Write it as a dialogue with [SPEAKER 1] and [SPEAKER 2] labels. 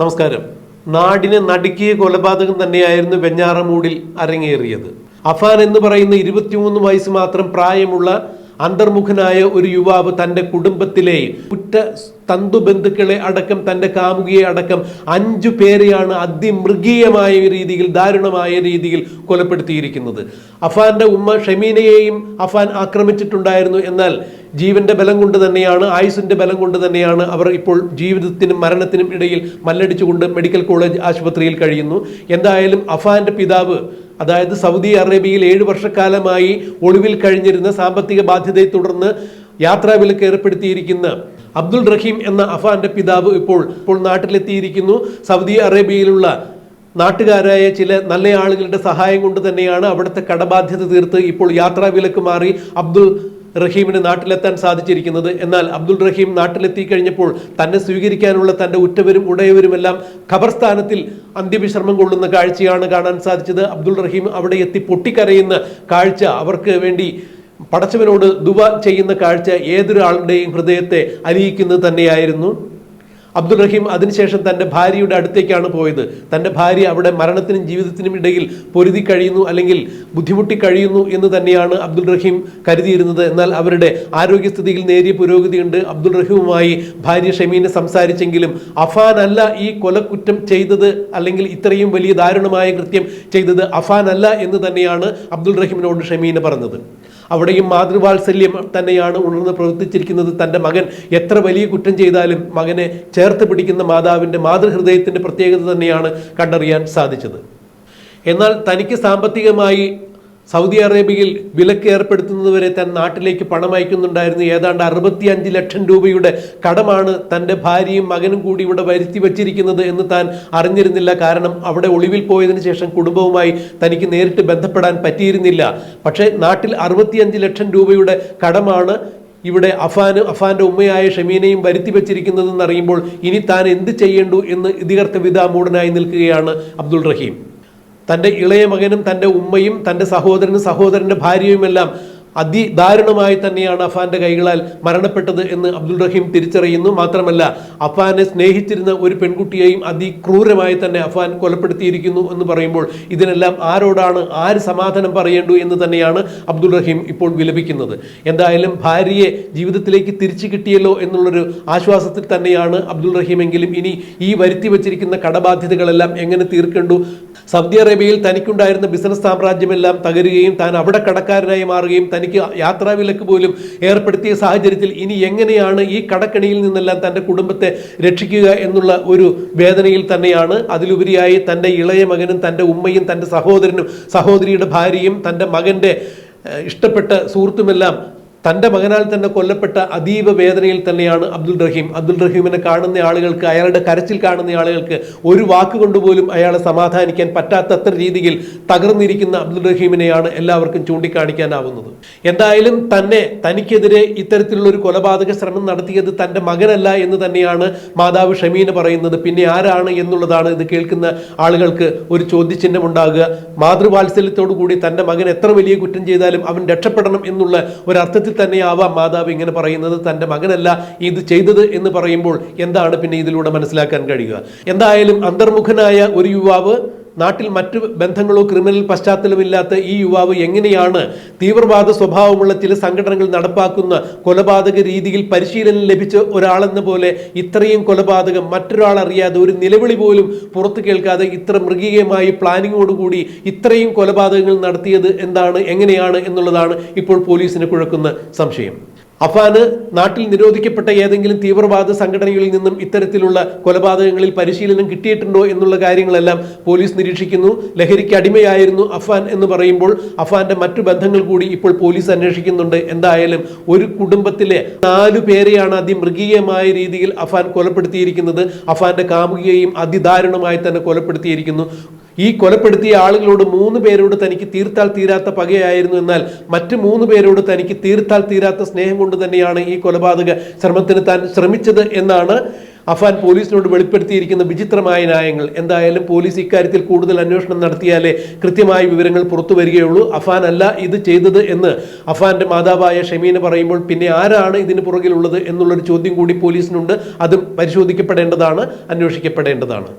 [SPEAKER 1] നമസ്കാരം. നാടിന് നടുക്കിയ കൊലപാതകം തന്നെയായിരുന്നു വെഞ്ഞാറമൂടിൽ അരങ്ങേറിയത്. അഫാൻ എന്ന് പറയുന്ന ഇരുപത്തിമൂന്ന് വയസ്സ് മാത്രം പ്രായമുള്ള അന്തർമുഖനായ ഒരു യുവാവ് തന്റെ കുടുംബത്തിലെ ഉറ്റ തന്തുബന്ധുക്കളെ അടക്കം തന്റെ കാമുകിയെ അടക്കം അഞ്ചു പേരെയാണ് അതിമൃഗീയമായ രീതിയിൽ ദാരുണമായ രീതിയിൽ കൊലപ്പെടുത്തിയിരിക്കുന്നത്. അഫാന്റെ ഉമ്മ ഷമീനയെയും അഫാൻ ആക്രമിച്ചിട്ടുണ്ടായിരുന്നു. എന്നാൽ ജീവന്റെ ബലം കൊണ്ട് തന്നെയാണ് ആയുസിന്റെ ബലം കൊണ്ട് തന്നെയാണ് അവർ ഇപ്പോൾ ജീവിതത്തിനും മരണത്തിനും ഇടയിൽ മല്ലടിച്ചുകൊണ്ട് മെഡിക്കൽ കോളേജ് ആശുപത്രിയിൽ കഴിയുന്നു. എന്തായാലും അഫാന്റെ പിതാവ് അതായത് സൗദി അറേബ്യയിൽ ഏഴു വർഷക്കാലമായി ഒളിവിൽ കഴിഞ്ഞിരുന്ന സാമ്പത്തിക ബാധ്യതയെ തുടർന്ന് യാത്രാവിലക്ക് ഏർപ്പെടുത്തിയിരിക്കുന്ന അബ്ദുൾ റഹീം എന്ന അഫാന്റെ പിതാവ് ഇപ്പോൾ ഇപ്പോൾ നാട്ടിലെത്തിയിരിക്കുന്നു. സൗദി അറേബ്യയിലുള്ള നാട്ടുകാരായ ചില നല്ല ആളുകളുടെ സഹായം കൊണ്ട് തന്നെയാണ് അവിടുത്തെ കടബാധ്യത തീർത്ത് ഇപ്പോൾ യാത്രാവിലക്ക് മാറി അബ്ദുൾ റഹീമിന് നാട്ടിലെത്താൻ സാധിച്ചിരിക്കുന്നത്. എന്നാൽ അബ്ദുൾ റഹീം നാട്ടിലെത്തി കഴിഞ്ഞപ്പോൾ തന്നെ സ്വീകരിക്കാനുള്ള തന്റെ ഉറ്റവരും ഉടയവരുമെല്ലാം ഖബർസ്ഥാനത്തിൽ അന്ത്യവിശ്രമം കൊള്ളുന്ന കാഴ്ചയാണ് കാണാൻ സാധിച്ചത്. അബ്ദുൾ റഹീം അവിടെ എത്തി പൊട്ടിക്കരയുന്ന കാഴ്ച അവർക്ക് വേണ്ടി പടച്ചവനോട് ദുബ ചെയ്യുന്ന കാഴ്ച ഏതൊരാളുടെയും ഹൃദയത്തെ അലിയിക്കുന്നത് തന്നെയായിരുന്നു. അബ്ദുൾ റഹീം അതിനുശേഷം തന്റെ ഭാര്യയുടെ അടുത്തേക്കാണ് പോയത്. തന്റെ ഭാര്യ അവിടെ മരണത്തിനും ജീവിതത്തിനും ഇടയിൽ പൊരുതി കഴിയുന്നു അല്ലെങ്കിൽ ബുദ്ധിമുട്ടി കഴിയുന്നു എന്ന് തന്നെയാണ് അബ്ദുൾ റഹീം കരുതിയിരുന്നത്. എന്നാൽ അവരുടെ ആരോഗ്യസ്ഥിതിയിൽ നേരിയ പുരോഗതിയുണ്ട്. അബ്ദുൾ റഹീമുമായി ഭാര്യ ഷമീനെ സംസാരിച്ചെങ്കിലും അഫാൻ അല്ല ഈ കൊലക്കുറ്റം ചെയ്തത് അല്ലെങ്കിൽ ഇത്രയും വലിയ ദാരുണമായ കൃത്യം ചെയ്തത് അഫാൻ അല്ല എന്ന് തന്നെയാണ് അബ്ദുൾ റഹീമിനോട് ഷമീന പറഞ്ഞത്. അവിടെയും മാതൃവാത്സല്യം തന്നെയാണ് ഉണർന്ന് പ്രവർത്തിച്ചിരിക്കുന്നത് തന്റെ മകൻ. എത്ര വലിയ കുറ്റം ചെയ്താലും മകനെ ചേർത്ത് പിടിക്കുന്ന മാതാവിന്റെ മാതൃഹൃദയത്തിന്റെ പ്രത്യേകത തന്നെയാണ് കണ്ടറിയാൻ സാധിച്ചത്. എന്നാൽ തനിക്ക് സാമ്പത്തികമായി സൗദി അറേബ്യയിൽ വിലക്ക് ഏർപ്പെടുത്തുന്നതുവരെ തൻ നാട്ടിലേക്ക് പണം അയക്കുന്നുണ്ടായിരുന്നു. ഏതാണ്ട് അറുപത്തി അഞ്ച് ലക്ഷം രൂപയുടെ കടമാണ് തന്റെ ഭാര്യയും മകനും കൂടി ഇവിടെ വരുത്തി വച്ചിരിക്കുന്നത് എന്ന് താൻ അറിഞ്ഞിരുന്നില്ല. കാരണം അവിടെ ഒളിവിൽ പോയതിനു ശേഷം കുടുംബവുമായി തനിക്ക് നേരിട്ട് ബന്ധപ്പെടാൻ പറ്റിയിരുന്നില്ല. പക്ഷേ നാട്ടിൽ അറുപത്തിയഞ്ച് ലക്ഷം രൂപയുടെ കടമാണ് ഇവിടെ അഫാന് അഫാന്റെ ഉമ്മയായ ഷമീനയും വരുത്തി വെച്ചിരിക്കുന്നതെന്ന് അറിയുമ്പോൾ ഇനി താൻ എന്ത് ചെയ്യേണ്ടു എന്ന് ഇതികർത്ത വിധാമൂടനായി നിൽക്കുകയാണ് അബ്ദുൾ റഹീം. തന്റെ ഇളയ മകനും തന്റെ ഉമ്മയും തന്റെ സഹോദരനും സഹോദരന്റെ ഭാര്യയുമെല്ലാം അതിദാരുണമായി തന്നെയാണ് അഫാന്റെ കൈകളാൽ മരണപ്പെട്ടത് എന്ന് അബ്ദുൾ റഹീം തിരിച്ചറിയുന്നു. മാത്രമല്ല അഫാനെ സ്നേഹിച്ചിരുന്ന ഒരു പെൺകുട്ടിയെയും അതിക്രൂരമായി തന്നെ അഫാൻ കൊലപ്പെടുത്തിയിരിക്കുന്നു എന്ന് പറയുമ്പോൾ ഇതിനെല്ലാം ആരോടാണ് ആര് സമാധാനം പറയേണ്ടു എന്ന് തന്നെയാണ് അബ്ദുൾ റഹീം ഇപ്പോൾ വിലപിക്കുന്നത്. എന്തായാലും ഭാര്യയെ ജീവിതത്തിലേക്ക് തിരിച്ചു കിട്ടിയല്ലോ എന്നുള്ളൊരു ആശ്വാസത്തിൽ തന്നെയാണ് അബ്ദുൾ റഹീമെങ്കിലും ഇനി ഈ വരുത്തി വച്ചിരിക്കുന്ന കടബാധ്യതകളെല്ലാം എങ്ങനെ തീർക്കണ്ടു? സൗദി അറേബ്യയിൽ തനിക്കുണ്ടായിരുന്ന ബിസിനസ് സാമ്രാജ്യമെല്ലാം തകരുകയും താൻ അവിടെ കടക്കാരനായി മാറുകയും തനിക്ക് യാത്രാവിലക്ക് പോലും ഏർപ്പെടുത്തിയ സാഹചര്യത്തിൽ ഇനി എങ്ങനെയാണ് ഈ കടക്കണിയിൽ നിന്നെല്ലാം തന്റെ കുടുംബത്തെ രക്ഷിക്കുക എന്നുള്ള ഒരു വേദനയിൽ തന്നെയാണ്. അതിലുപരിയായി തന്റെ ഇളയ മകനും തന്റെ ഉമ്മയും തന്റെ സഹോദരനും സഹോദരിയുടെ ഭാര്യയും തന്റെ മകന്റെ ഇഷ്ടപ്പെട്ട സുഹൃത്തുമെല്ലാം തന്റെ മകനാൽ തന്നെ കൊല്ലപ്പെട്ട അതീവ വേദനയിൽ തന്നെയാണ് അബ്ദുൾ റഹീം. അബ്ദുൾ റഹീമിനെ കാണുന്ന ആളുകൾക്ക് അയാളുടെ കരച്ചിൽ കാണുന്ന ആളുകൾക്ക് ഒരു വാക്കുകൊണ്ട് പോലും അയാളെ സമാധാനിക്കാൻ പറ്റാത്തത്ര രീതിയിൽ തകർന്നിരിക്കുന്ന അബ്ദുൾ റഹീമിനെയാണ് എല്ലാവർക്കും ചൂണ്ടിക്കാണിക്കാനാവുന്നത്. എന്തായാലും തന്നെ തനിക്കെതിരെ ഇത്തരത്തിലുള്ള ഒരു കൊലപാതക ശ്രമം നടത്തിയത് തന്റെ മകനല്ല എന്ന് തന്നെയാണ് മാതാവ് ഷമീന പറയുന്നത്. പിന്നെ ആരാണ് എന്നുള്ളതാണ് ഇത് കേൾക്കുന്ന ആളുകൾക്ക് ഒരു ചോദ്യചിഹ്നം ഉണ്ടാകുക. മാതൃവാത്സല്യത്തോടു കൂടി തന്റെ മകൻ എത്ര വലിയ കുറ്റം ചെയ്താലും അവൻ രക്ഷപ്പെടണം എന്നുള്ള ഒരർത്ഥത്തിൽ തന്നെയാവാം മാതാവ് ഇങ്ങനെ പറയുന്നത് തന്റെ മകനല്ല ഇത് ചെയ്തത് എന്ന് പറയുമ്പോൾ എന്താണ് പിന്നെ ഇതിലൂടെ മനസ്സിലാക്കാൻ കഴിയുക? എന്തായാലും അന്തർമുഖനായ ഒരു യുവാവ് നാട്ടിൽ മറ്റു ബന്ധങ്ങളോ ക്രിമിനൽ പശ്ചാത്തലമില്ലാത്ത ഈ യുവാവ് എങ്ങനെയാണ് തീവ്രവാദ സ്വഭാവമുള്ള ചില സംഘടനകൾ നടപ്പാക്കുന്ന കൊലപാതക രീതിയിൽ പരിശീലനം ലഭിച്ച ഒരാളെന്ന പോലെ ഇത്രയും കൊലപാതകം മറ്റൊരാൾ അറിയാതെ ഒരു നിലവിളി പോലും പുറത്തു കേൾക്കാതെ ഇത്ര മൃഗീയമായി പ്ലാനിങ്ങോടുകൂടി ഇത്രയും കൊലപാതകങ്ങൾ നടത്തിയത് എന്താണ് എങ്ങനെയാണ് എന്നുള്ളതാണ് ഇപ്പോൾ പോലീസിന് കുഴക്കുന്ന സംശയം. അഫാന് നാട്ടിൽ നിരോധിക്കപ്പെട്ട ഏതെങ്കിലും തീവ്രവാദ സംഘടനകളിൽ നിന്നും ഇത്തരത്തിലുള്ള കൊലപാതകങ്ങളിൽ പരിശീലനം കിട്ടിയിട്ടുണ്ടോ എന്നുള്ള കാര്യങ്ങളെല്ലാം പോലീസ് നിരീക്ഷിക്കുന്നു. ലഹരിക്ക് അടിമയായിരുന്നു അഫാൻ എന്ന് പറയുമ്പോൾ അഫാന്റെ മറ്റു ബന്ധങ്ങൾ കൂടി ഇപ്പോൾ പോലീസ് അന്വേഷിക്കുന്നുണ്ട്. എന്തായാലും ഒരു കുടുംബത്തിലെ നാലു പേരെയാണ് അതിമൃഗീയമായ രീതിയിൽ അഫാൻ കൊലപ്പെടുത്തിയിരിക്കുന്നത്. അഫാന്റെ കാമുകിയെയും അതിദാരുണമായി തന്നെ കൊലപ്പെടുത്തിയിരിക്കുന്നു. ഈ കൊലപ്പെടുത്തിയ ആളുകളോട് മൂന്ന് പേരോട് തനിക്ക് തീർത്താൽ തീരാത്ത പകയായിരുന്നു എന്നാൽ മറ്റ് മൂന്ന് പേരോട് തനിക്ക് തീർത്താൽ തീരാത്ത സ്നേഹം കൊണ്ട് തന്നെയാണ് ഈ കൊലപാതക ശ്രമത്തിന് താൻ ശ്രമിച്ചത് എന്നാണ് അഫാൻ പോലീസിനോട് വെളിപ്പെടുത്തിയിരിക്കുന്ന വിചിത്രമായ ന്യായങ്ങൾ. എന്തായാലും പോലീസ് ഇക്കാര്യത്തിൽ കൂടുതൽ അന്വേഷണം നടത്തിയാലേ കൃത്യമായ വിവരങ്ങൾ പുറത്തു വരികയുള്ളൂ. അഫാൻ അല്ല ഇത് ചെയ്തത് എന്ന് അഫാന്റെ മാതാവായ ഷമീന പറയുമ്പോൾ പിന്നെ ആരാണ് ഇതിന് പുറകിലുള്ളത് എന്നുള്ളൊരു ചോദ്യം കൂടി പോലീസിനുണ്ട്. അതും പരിശോധിക്കപ്പെടേണ്ടതാണ് അന്വേഷിക്കപ്പെടേണ്ടതാണ്.